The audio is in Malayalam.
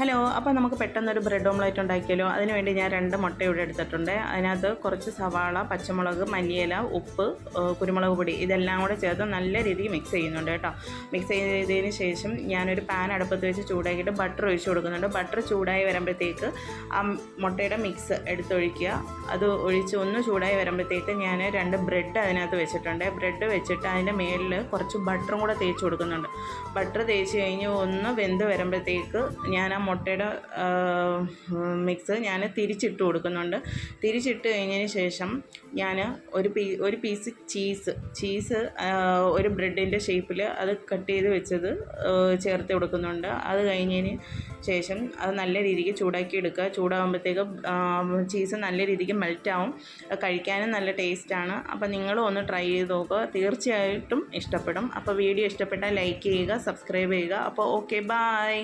ഹലോ അപ്പോൾ നമുക്ക് പെട്ടെന്നൊരു ബ്രെഡ് ഓംലേറ്റ് ഉണ്ടാക്കിയാലോ? അതിനുവേണ്ടി ഞാൻ രണ്ട് മുട്ട ഇവിടെ എടുത്തിട്ടുണ്ട്. അതിനകത്ത് കുറച്ച് സവാള പച്ചമുളക് മല്ലിയില ഉപ്പ് കുരുമുളക് പൊടി ഇതെല്ലാം കൂടെ ചേർത്ത് നല്ല രീതിയിൽ മിക്സ് ചെയ്യുന്നുണ്ട് കേട്ടോ. മിക്സ് ചെയ്തതിന് ശേഷം ഞാനൊരു പാൻ അടുപ്പത്ത് വെച്ച് ചൂടാക്കിയിട്ട് ബട്ടർ ഒഴിച്ച് കൊടുക്കുന്നുണ്ട്. ബട്ടർ ചൂടായി വരുമ്പോഴത്തേക്ക് ആ മുട്ടയുടെ മിക്സ് എടുത്തൊഴിക്കുക. അത് ഒഴിച്ച് ഒന്ന് ചൂടായി വരുമ്പോഴത്തേക്ക് ഞാൻ രണ്ട് ബ്രെഡ് അതിനകത്ത് വെച്ചിട്ടുണ്ട്. ബ്രെഡ് വെച്ചിട്ട് അതിന്റെ മേളിൽ കുറച്ച് ബട്ടറും കൂടെ തേച്ച് കൊടുക്കുന്നുണ്ട്. ബട്ടർ തേച്ച് കഴിഞ്ഞ് ഒന്ന് വെന്ത് വരുമ്പോഴത്തേക്ക് ഞാൻ ആ മുട്ടയുടെ മിക്സ് ഞാൻ തിരിച്ചിട്ട് കൊടുക്കുന്നുണ്ട്. തിരിച്ചിട്ട് കഴിഞ്ഞതിന് ശേഷം ഞാൻ ഒരു പീ ഒരു പീസ് ചീസ് ചീസ് ഒരു ബ്രെഡിന്റെ ഷേപ്പിൽ അത് കട്ട് ചെയ്ത് വെച്ചത് ചേർത്ത് കൊടുക്കുന്നുണ്ട്. അത് കഴിഞ്ഞതിന് ശേഷം അത് നല്ല രീതിക്ക് ചൂടാക്കി എടുക്കുക. ചൂടാകുമ്പോഴത്തേക്ക് ചീസ് നല്ല രീതിക്ക് മെൽറ്റാവും. കഴിക്കാനും നല്ല ടേസ്റ്റാണ്. അപ്പോൾ നിങ്ങളും ഒന്ന് ട്രൈ ചെയ്ത് നോക്കുക. തീർച്ചയായിട്ടും ഇഷ്ടപ്പെടും. അപ്പോൾ വീഡിയോ ഇഷ്ടപ്പെട്ടാൽ ലൈക്ക് ചെയ്യുക സബ്സ്ക്രൈബ് ചെയ്യുക. അപ്പോൾ ഓക്കെ ബായ്